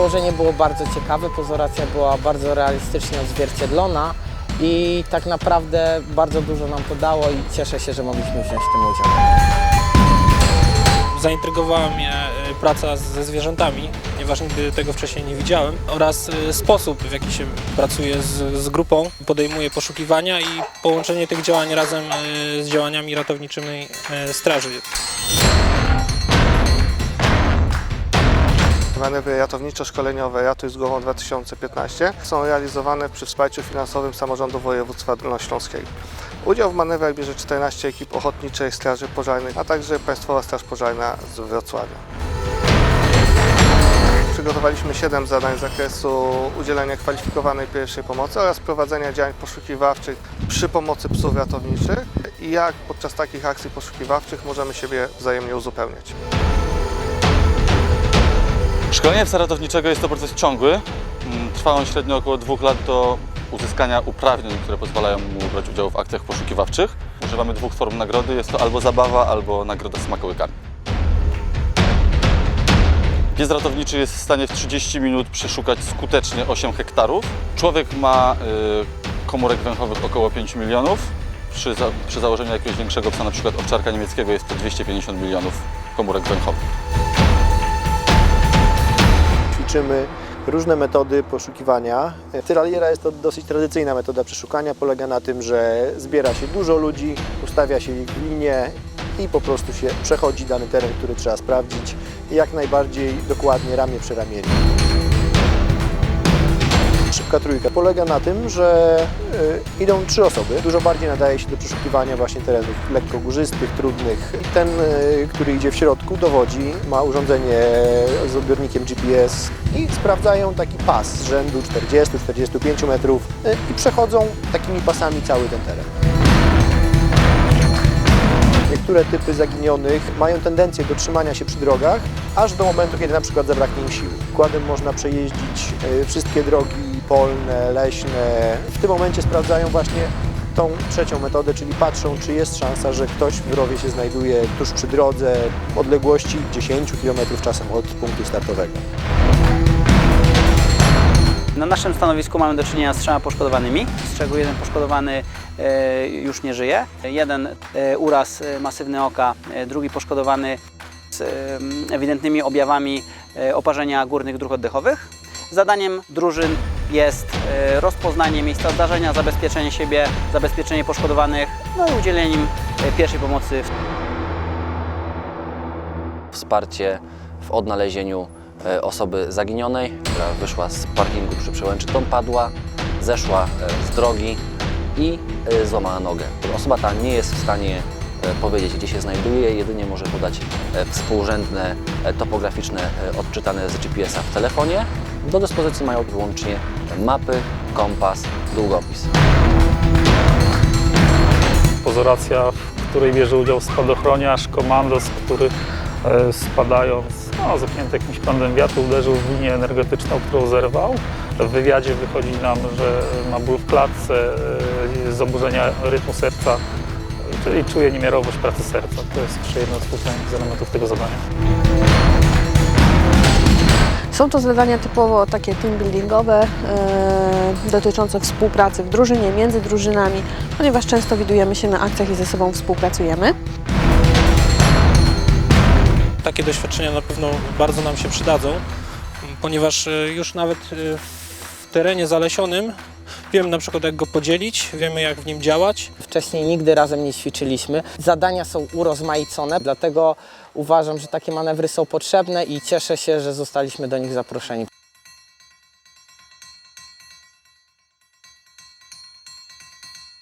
Założenie było bardzo ciekawe, pozoracja była bardzo realistycznie odzwierciedlona i tak naprawdę bardzo dużo nam to dało i cieszę się, że mogliśmy wziąć w tym udział. Zaintrygowała mnie e, praca ze zwierzętami, ponieważ nigdy tego wcześniej nie widziałem, oraz e, sposób, w jaki się pracuje z, z grupą, podejmuje poszukiwania i połączenie tych działań razem e, z działaniami ratowniczymi straży. Manewry ratowniczo-szkoleniowe Ratuj z Głową 2015 są realizowane przy wsparciu finansowym samorządu województwa dolnośląskiego. Udział w manewrach bierze 14 ekip Ochotniczej Straży Pożarnej, a także Państwowa Straż Pożarna z Wrocławia. Przygotowaliśmy 7 zadań z zakresu udzielenia kwalifikowanej pierwszej pomocy oraz prowadzenia działań poszukiwawczych przy pomocy psów ratowniczych i jak podczas takich akcji poszukiwawczych możemy siebie wzajemnie uzupełniać. Szkolenie psa ratowniczego jest to proces ciągły. Mm, Trwa on średnio około dwóch lat do uzyskania uprawnień, które pozwalają mu brać udział w akcjach poszukiwawczych. Używamy dwóch form nagrody. Jest to albo zabawa, albo nagroda smakołykami. Pies ratowniczy jest w stanie w 30 minut przeszukać skutecznie 8 hektarów. Człowiek ma y, komórek węchowych około 5 milionów. Przy, za, przy założeniu jakiegoś większego psa, przykład owczarka niemieckiego, jest to 250 milionów komórek węchowych. Ćwiczymy różne metody poszukiwania. Tyraliera jest to dosyć tradycyjna metoda przeszukania. Polega na tym, że zbiera się dużo ludzi, ustawia się ich w linię i po prostu się przechodzi dany teren, który trzeba sprawdzić jak najbardziej dokładnie ramię przy ramieniu. Szybka trójka polega na tym, że y, idą trzy osoby. Dużo bardziej nadaje się do przeszukiwania właśnie terenów lekko górzystych, trudnych. Ten, y, który idzie w środku, dowodzi, ma urządzenie z odbiornikiem GPS i sprawdzają taki pas z rzędu 40-45 metrów y, i przechodzą takimi pasami cały ten teren. Niektóre typy zaginionych mają tendencję do trzymania się przy drogach, aż do momentu, kiedy na przykład zabraknie im siły. Układem można przejeździć y, wszystkie drogi polne, leśne. W tym momencie sprawdzają właśnie tą trzecią metodę, czyli patrzą, czy jest szansa, że ktoś w rowie się znajduje tuż przy drodze, w odległości 10 km czasem od punktu startowego. Na naszym stanowisku mamy do czynienia z trzema poszkodowanymi, z czego jeden poszkodowany e, już nie żyje. Jeden e, uraz e, masywny oka, drugi poszkodowany z ewidentnymi objawami oparzenia górnych dróg oddechowych. Zadaniem drużyn jest rozpoznanie miejsca zdarzenia, zabezpieczenie siebie, zabezpieczenie poszkodowanych, no i udzielenie im pierwszej pomocy wsparcie w odnalezieniu osoby zaginionej, która wyszła z parkingu przy Przełęczy padła, zeszła e, z drogi i e, złamała nogę. Osoba ta nie jest w stanie e, powiedzieć, gdzie się znajduje, jedynie może podać e, współrzędne, e, topograficzne, e, odczytane z GPS-a w telefonie. Do dyspozycji mają wyłącznie mapy, kompas, długopis. Pozoracja, w której bierze udział spadochroniarz, komandos, który e, spadając, no, zepchnięty jakimś prądem wiatru, uderzył w linię energetyczną, którą zerwał. W wywiadzie wychodzi nam, że ma ból w klatce, e, zaburzenia rytmu serca, e, czyli czuje niemiarowość pracy serca. To jest jeszcze jedno z elementów tego zadania. Są to zadania typowo takie team buildingowe, e, dotyczące współpracy w drużynie, między drużynami, ponieważ często widujemy się na akcjach i ze sobą współpracujemy. Takie doświadczenia na pewno bardzo nam się przydadzą, ponieważ e, już nawet e, w terenie zalesionym wiemy na przykład jak go podzielić, wiemy jak w nim działać. Wcześniej nigdy razem nie ćwiczyliśmy. Zadania są urozmaicone, dlatego uważam, że takie manewry są potrzebne i cieszę się, że zostaliśmy do nich zaproszeni.